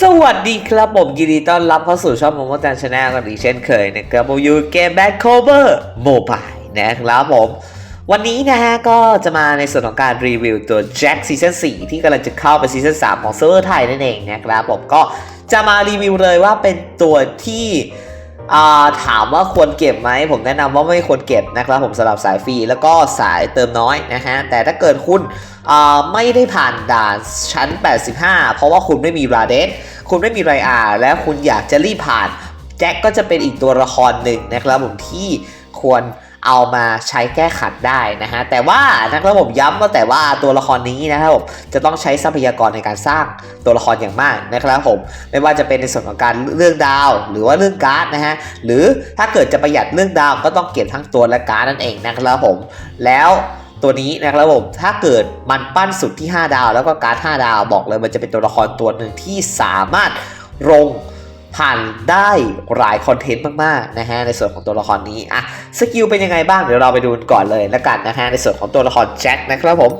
สวัสดีครับผมยินดีต้อนรับเข้าสู่ช่องโมโมจันชาแนลกันอีกเช่นเคยนะครับผมยูเกมแบ็คโคเวอร์โมบายนะครับผม วันนี้นะฮะก็จะมาในส่วนของการรีวิวตัว Jack Season 4 ที่กำลังจะเข้าไปซีซั่น3ของเซิร์ฟเวอร์ไทยนั่นเองนะครับผมก็จะมารีวิวเลยว่าเป็นตัวที่าถามว่าควรเก็บไหม ผมแนะนำว่าไม่ควรเก็บนะครับผมสำหรับสายฟรีแล้วก็สายเติมน้อยนะฮะ แต่ถ้าเกิดคุณไม่ได้ผ่านด่านชั้น 85 เพราะว่าคุณไม่มีราเดสคุณไม่มีไรอาร์และคุณอยากจะรีบผ่าน แจ็คก็จะเป็นอีกตัวละครหนึ่งนะครับผมที่ควร เอามาใช้แก้ขัดได้นะฮะแต่ว่านะครับผมย้ำว่าแต่ว่าตัวละครนี้นะครับผมจะต้องใช้ทรัพยากรในการสร้างตัวละครอย่างมากนะครับผมไม่ว่าจะเป็นในส่วนของการเรื่องดาว หรือว่าเรื่องการ์ดนะฮะหรือถ้าเกิดจะประหยัดเรื่องดาวก็ต้องเก็บทั้งตัวและการ์ดนั่นเองนะครับผมแล้วตัวนี้นะครับผมถ้าเกิดมันปั้นสุดที่ 5 ดาว แล้วก็การ์ด5ดาวบอกเลยมันจะเป็นตัวละครตัวหนึ่งที่สามารถลง ผ่านได้หลายคอนเทนต์มากๆนะฮะในส่วนของตัวละครนี้อะสกิลเป็นยังไงบ้างเดี๋ยวเราไปดูก่อนเลยละกันนะฮะในส่วนของตัวละครแจ็คนะครับผม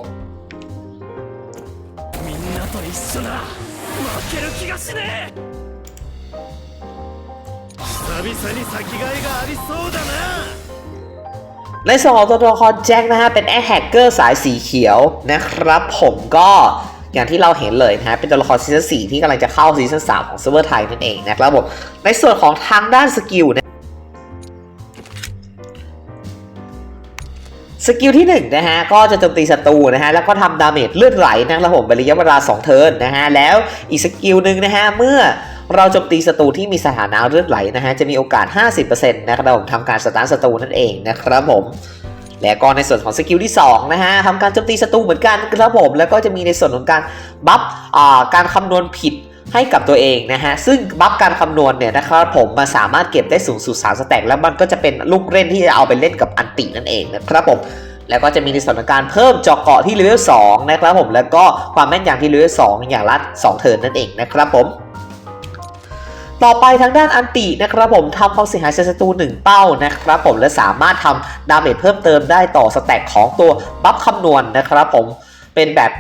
ในส่วนของตัวละครแจ็คนะฮะเป็นแอร์แฮกเกอร์สายสีเขียวนะครับผมก็ อย่างที่เราเห็นเลยนะฮะเป็นตัวละครซีซั่น4ที่กำลังจะเข้าซีซั่น3ของเซิร์ฟเวอร์ไทยนั่นเองนะครับผมในส่วนของทางด้านสกิลนะสกิลที่1นะฮะก็จะโจมตีศัตรูนะฮะแล้วก็ทำดาเมจเลือดไหลนะครับผมเป็นระยะเวลา 2 เทิร์นนะฮะแล้วอีกสกิลหนึ่งนะฮะเมื่อเราโจมตีศัตรูที่มีสถานะเลือดไหลนะฮะจะมีโอกาส 50%นะครับผมทำการสตาร์ทศัตรูนั่นเองนะครับผม และก็ในส่วนของสกิลที่2นะฮะทำการโจมตีศัตรูเหมือนกันครับผมแล้วก็จะมีในส่วนของการบัฟอ่าการคำนวณผิดให้กับตัวเองนะฮะ ซึ่งบัฟการคำนวณเนี่ยนะครับผมมาสามารถเก็บได้สูงสุด3สแต็กแล้วมันก็จะเป็นลูกเล่นที่จะเอาไปเล่นกับอันตินั่นเองนะครับผมแล้วก็จะมีในส่วนของการเพิ่มจาะเกาะที่เลเวล2นะครับผมแล้วก็ความแม่นยำที่เลเวล2อย่างละ2เทิร์นนั่นเองนะครับผม ต่อไปทางด้านอันตินะครับผมทำความเสียหายใส่ศัตรูหนึ่งเป้านะครับผมและสามารถทำดาเมจเพิ่มเติมได้ต่อสแต็กของตัวบัฟคำนวณนะครับผมเป็นแบบ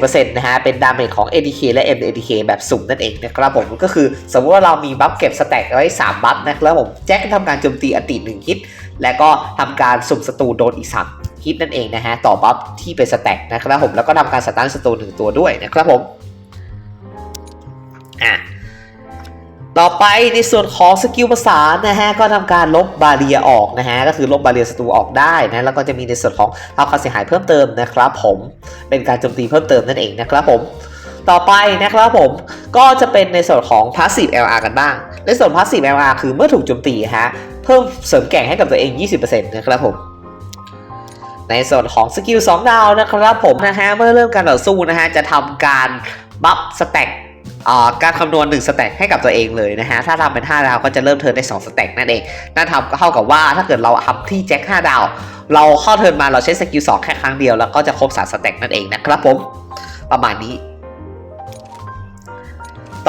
80%นะฮะ เป็นดาเมจของ ADK และ MADK แบบสุ่มนั่นเองนะครับผม ก็คือสมมติว่าเรามีบัฟเก็บสแต็กไว้ 3 บัฟนะครับผม แจ็คทำการโจมตีอันติ1ฮิต และก็ทำการสุ่มศัตรูโดนอีก 3 ฮิตนั่นเองนะฮะ ต่อบัฟที่เป็นสแต็กนะครับผม แล้วก็ทำการสตาร์ทศัตรูหนึ่งตัวด้วยนะครับผม ต่อไปในส่วนของสกิลประสานนะฮะก็ทำการลบบาเรียออกนะฮะก็คือลบบาเรียศัตรูออกได้นะแล้วก็จะมีในส่วนของทำความเสียหายเพิ่มเติมนะครับ ผมเป็นการโจมตีเพิ่มเติมนั่นเองนะครับผมต่อไปนะครับผมก็จะเป็นในส่วนของ passive LR กันบ้าง ในส่วน passive LR คือเมื่อถูกโจมตีฮะเพิ่มเสริมแก่งให้กับตัวเอง 20%นะครับผมในส่วนของสกิล2ดาวนะครับผมนะฮะเมื่อเริ่มการต่อสู้นะฮะจะทำการบัฟสแต็ก การคำนวณ1สแต็กให้กับตัวเองเลยนะฮะ ถ้าทำเป็น5ดาวก็จะเริ่มเทิร์นได้2สแต็กนั่นเอง นั่นทำก็เท่ากับว่าถ้าเกิดเราทำที่แจ็ค5ดาว เราเข้าเทิร์นมาเราใช้สกิล2แค่ครั้งเดียวแล้วก็จะครบ3สแต็กนั่นเองนะครับผม ประมาณนี้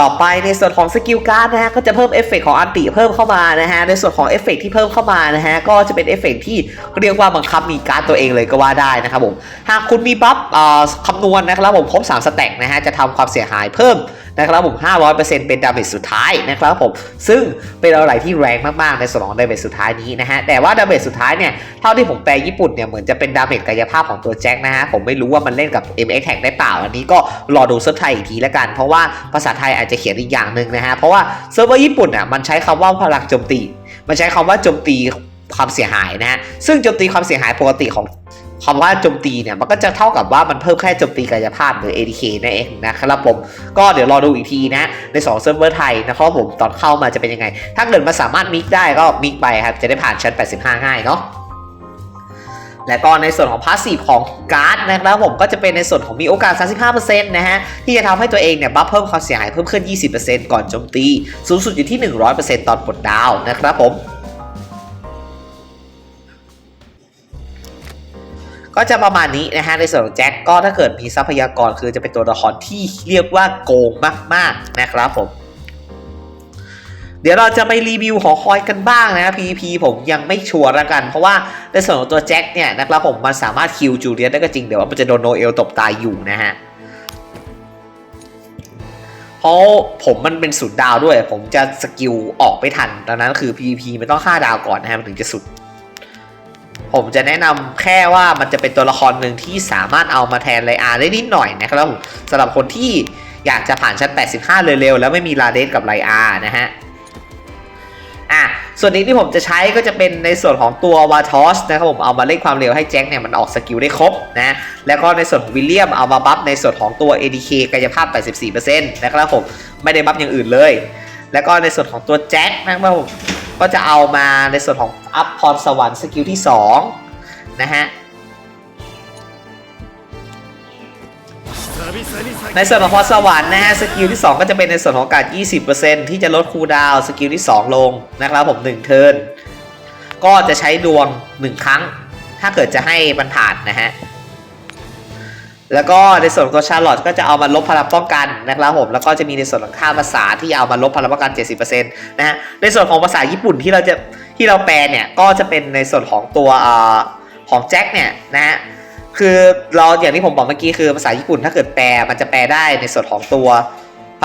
ต่อไปในส่วนของสกิลการ์ดนะฮะก็จะเพิ่มเอฟเฟกต์ของอันติเพิ่มเข้ามานะฮะ ในส่วนของเอฟเฟกต์ที่เพิ่มเข้ามานะฮะก็จะเป็นเอฟเฟกต์ที่เรียกว่าบังคับมีการ์ดตัวเองเลยก็ว่าได้นะครับผม หากคุณมีบัฟเอ่อคำนวณนะครับผมครบ3สแต็กนะฮะจะทำความเสียหายเพิ่ม นะครับผม 500%เป็นดาเมจสุดท้ายนะครับผม ซึ่งเป็นอะไรที่แรงมากๆในส่วนของดาเมจสุดท้ายนี้นะฮะ แต่ว่าดาเมจสุดท้ายเนี่ย เท่าที่ผมแปลญี่ปุ่นเนี่ย เหมือนจะเป็นดาเมจกายภาพของตัวแจ็คนะฮะ ผมไม่รู้ว่ามันเล่นกับ MX Tag ได้เปล่า อันนี้ก็รอดูเซิร์ฟไทยอีกทีแล้วกัน เพราะว่าภาษาไทยอาจจะเขียนอีกอย่างหนึ่งนะฮะ เพราะว่าเซิร์ฟเวอร์ญี่ปุ่นอะ มันใช้คำว่าพลังโจมตี มันใช้คำว่าโจมตีความเสียหายนะฮะ ซึ่งโจมตีความเสียหายปกติของ คำว่าโจมตีเนี่ยมันก็จะเท่ากับว่ามันเพิ่มแค่โจมตีกายภาพหรือ ADK นั่นเองนะครับผมก็เดี๋ยวรอดูอีกทีนะ ใน2เซิร์ฟเวอร์ไทยนะครับผมตอนเข้ามาจะเป็นยังไง ถ้าเกิดมันสามารถมิกได้ก็มิกไปครับจะได้ผ่านชั้น 85 ง่ายเนาะและก็ในส่วนของพาสซีฟของการ์ดนะครับผมก็จะเป็นในส่วนของมีโอกาส 35%นะฮะ ที่จะทำให้ตัวเองเนี่ยบัฟเพิ่มความเสียหายเพิ่มขึ้น 20%ก่อนโจมตี สูงสุดอยู่ที่ 100%ตอนปลดดาวนะครับผม ก็จะประมาณนี้นะฮะในส่วนของแจ็คก็ถ้าเกิดมีทรัพยากรคือจะเป็นตัวละครที่เรียกว่าโกงมาก ๆ นะครับผม เดี๋ยวเราจะไปรีวิวหอคอยกันบ้างนะ PVP ผมยังไม่ชัวร์ละกัน เพราะว่าในส่วนของตัวแจ็คเนี่ยนะครับผมมันสามารถคิวจูเลียสได้ก็จริงเดี๋ยวว่ามันจะโดนโนเอลตบตายอยู่นะฮะเพราะผมมันเป็นสุดดาวด้วย ผมจะสกิลออกไม่ทันดังนั้นคือ PVP มันต้อง5ดาวก่อนนะฮะมันถึงจะสุด ผมจะแนะนำแค่ว่ามันจะเป็นตัวละครหนึ่งที่สามารถเอามาแทนไลอาร์ได้นิดหน่อยนะครับผมสำหรับคนที่อยากจะผ่านชั้น 85 เร็วๆ แล้วไม่มีลาเดสกับไลอาร์นะฮะอะส่วนนี้ที่ผมจะใช้ก็จะเป็นในส่วนของตัววาทอสนะครับผมเอามาเล่นความเร็วให้แจ็คเนี่ยมันออกสกิลได้ครบนะแล้วก็ในส่วนของวิลเลียมเอามาบัฟในส่วนของตัว ADK กายภาพ 84%นะครับผมไม่ได้บัฟอย่างอื่นเลย แล้วก็ในส่วนของตัวแจ็คนะครับผม ก็จะเอามาในส่วนของอัพพรสวรรค์สกิลที่ 2 นะฮะ 久々に ในส่วนของพรสวรรค์นะฮะสกิลที่ 2 ก็จะเป็นในส่วนของการ 20%ที่จะลดคูลดาวน์สกิลที่ 2 ลงนะครับผม 1 เทิร์นก็จะใช้ดวง 1 ครั้ง ถ้าเกิดจะให้มันผ่านนะฮะ แล้วก็ในส่วนของตัวชาร์ลอตก็จะเอามาลบพลังป้องกันนะครับผมแล้วก็จะมีในส่วนของค่าภาษาที่เอามาลบพลังป้องกัน 70%นะฮะในส่วนของภาษาญี่ปุ่นที่เราจะที่เราแปลเนี่ยก็จะเป็นในส่วนของตัวอของแจ็คเนี่ยนะฮะคือเราอย่างที่ผมบอกเมื่อกี้คือภาษาญี่ปุ่นถ้าเกิดแปลมันจะแปลได้ในส่วนของตัว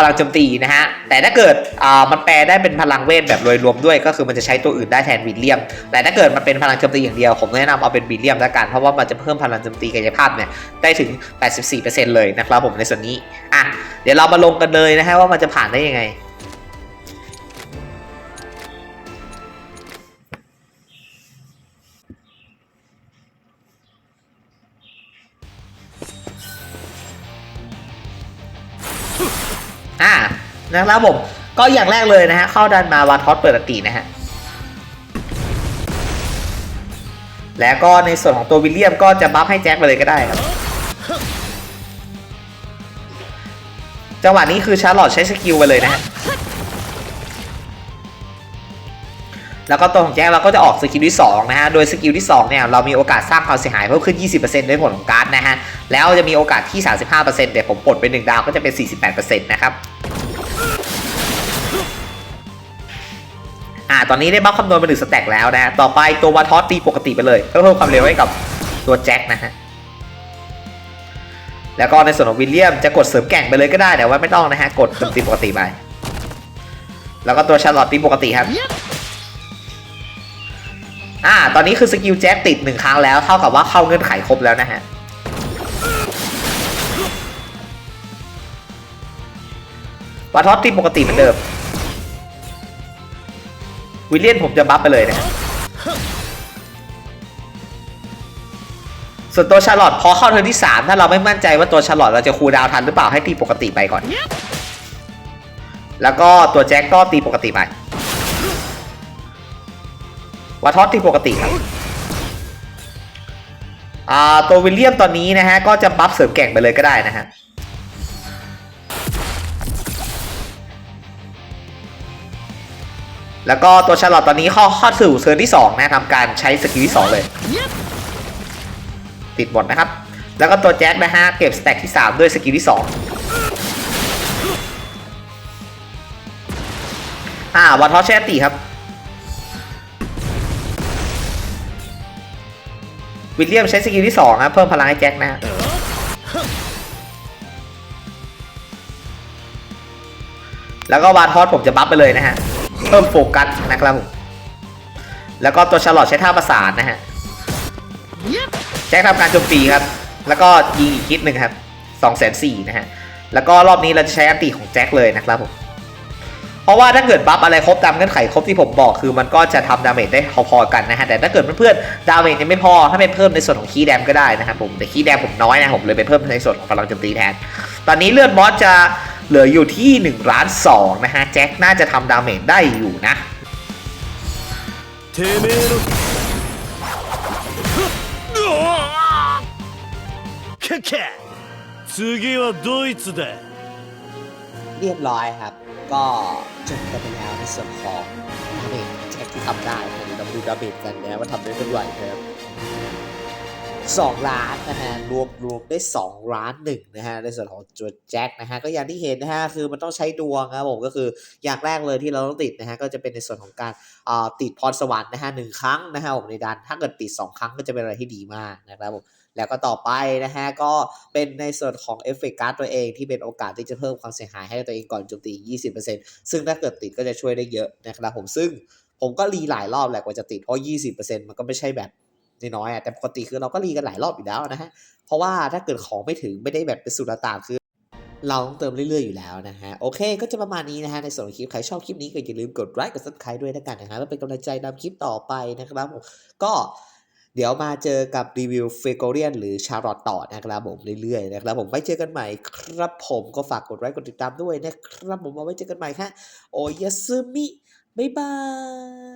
ลังโจมตีนะฮะ แต่ถ้าเกิดอ่ามันแปลได้เป็นพลังเวทแบบโดยรวมด้วย ก็คือมันจะใช้ตัวอื่นได้แทนวิลเลียม แต่ถ้าเกิดมันเป็นพลังโจมตีอย่างเดียว ผมแนะนำเอาเป็นวิลเลียมล้วกัน เพราะว่ามันจะเพิ่มพลังโจมตีกายภาพเนี่ยได้ถึง 84%เลยนะครับผมในส่วนนี้ อะ เดี๋ยวเรามาลงกันเลยนะฮะว่ามันจะผ่านได้ยังไง อ่านะครับผมก็อย่างแรกเลยนะฮะเข้าดันมาวาทอสเปิดอตีนะฮะแล้วก็ในส่วนของตัววิลเลียมก็จะบัฟให้แจ็คไปเลยก็ได้ครับจังหวะนี้คือชาร์ลอตใช้สกิลไปเลยนะฮะแล้วก็ตัวของแจ็คเราก็จะออกสกิลที่2นะฮะ โดยสกิลที่2เนี่ยเรามีโอกาสสร้างความเสียหายเพิ่มขึ้น 20%ด้วยผลของการ์ดนะฮะ แล้วจะมีโอกาสที่ 35%แต่ผมปลดไป1ดาวก็จะเป็น 48%นะครับ ตอนนี้ได้บัฟคำนวณเป็นหนึ่งสแต็กแล้วนะฮะ ต่อไปตัววาทอสตีปกติไปเลย เพิ่มความเร็วให้กับตัวแจ็คนะฮะ แล้วก็ในส่วนของวิลเลียมจะกดเสริมแก่งไปเลยก็ได้แต่ว่าไม่ต้องนะฮะ กดเป็นตีปกติไป แล้วก็ตัวชาร์ลอตตีปกติครับ อ่า ตอนนี้คือสกิลแจ็คติดหนึ่งครั้งแล้ว เท่ากับว่าเข้าเงื่อนไขครบแล้วนะฮะวาทอสตีปกติเหมือนเดิม วิลเลียนผมจะบัฟไปเลยนะส่วนตัวชาร์ลอตพอเข้าเทิร์นที่ 3 ถ้าเราไม่มั่นใจว่าตัวชาร์ลอตเราจะคูลดาวทันหรือเปล่าให้ตีปกติไปก่อน แล้วก็ตัวแจ็คก็ตีปกติไปวาทอสตีปกติครับตัววิลเลียมตอนนี้นะฮะก็จะบัฟเสริมแก่งไปเลยก็ได้นะฮะ แล้วก็ตัวชาร์ลอตตอนนี้เข้าเข้าสู่เทิร์นที่2นะทำการใช้สกิลที่ 2 เลย ติดหมดนะครับ แล้วก็ตัวแจ็คนะฮะเก็บสแต็กที่ 3 ด้วยสกิลที่ 2 อ่าวาทอสแชตีครับ วิลเลียมใช้สกิลที่2นะเพิ่มพลังให้แจ็คนะฮะแล้วก็วาทอสผมจะบัฟไปเลยนะฮะ เพิ่มโฟกัสนะครับผมแล้วก็ตัวชาร์ลอตใช้ท่าประสานนะฮะแจ็คทำการโจมตีครับ แล้วก็ยิงอีกคิดหนึ่งครับสองแสนสี่นะฮะ แล้วก็รอบนี้เราจะใช้อันตีของแจ็คเลยนะครับผม เพราะว่าถ้าเกิดบัฟอะไรครบตามเงื่อนไขครบที่ผมบอกคือมันก็จะทำดาเมจได้พอๆกันนะฮะ แต่ถ้าเกิดเพื่อนๆดาเมจยังไม่พอ ถ้าไปเพิ่มในส่วนของคีย์แดมก็ได้นะครับผม แต่คีย์แดมผมน้อยนะผมเลยไปเพิ่มในส่วนของพลังโจมตีแทน ตอนนี้เลือดบอสจะ เหลืออยู่ที่1ล้าน2นะฮะ แจ็คน่าจะทำดาเมจได้อยู่นะเรียบร้อยครับ ก็จบกันไปแล้วในส่วนของดาเมจแจ็คที่ทำได้เดี๋ยวเราดูดาเมจกันนะว่าทำได้เท่าไหร่ครับ 2ล้านนะฮะรวมรวมได้ 2 ล้านหนึ่งนะฮะในส่วนของจวดแจ็คนะฮะก็อย่างที่เห็นนะฮะคือมันต้องใช้ดวงครับผมก็คืออย่างแรกเลยที่เราต้องติดนะฮะก็จะเป็นในส่วนของการอ่าติดพรสวรรค์นะฮะหนึ่งครั้งนะฮะผมในดันถ้าเกิดติด 2 ครั้งก็จะเป็นอะไรที่ดีมากนะครับผมแล้วก็ต่อไปนะฮะก็เป็นในส่วนของเอฟเฟกต์การ์ดตัวเองที่เป็นโอกาสที่จะเพิ่มความเสียหายให้ตัวเองก่อนโจมตี 20%ซึ่งถ้าเกิดติดก็จะช่วยได้เยอะนะครับผมซึ่งผมก็รีหลายรอบแหละกว่าจะติดเพราะ 20%มันก็ไม่ใช่แบบ น้อยๆอะแต่ปกติคือเราก็รีกันหลายรอบอยู่แล้วนะฮะเพราะว่าถ้าเกิดของไม่ถึงไม่ได้แบบเป็นสุดตานคือเราต้องเติมเรื่อยๆอยู่แล้วนะฮะ โอเคก็จะประมาณนี้นะฮะ ในส่วนของคลิป ใครชอบคลิปนี้ก็อย่าลืมกดไลค์กดซับสไครต์ด้วยนะกันนะฮะแล้วเป็นกำลังใจนำคลิปต่อไปนะครับผมก็เดี๋ยวมาเจอกับรีวิวเฟโกเรียนหรือชาร์ลอตต่อนะครับผมเรื่อยๆนะครับผมไว้เจอกันใหม่ครับผมก็ฝากกดไลค์กดติดตามด้วยนะครับผมเอาไว้เจอกันใหม่ค่ะโอยาซึมิบ๊ายบาย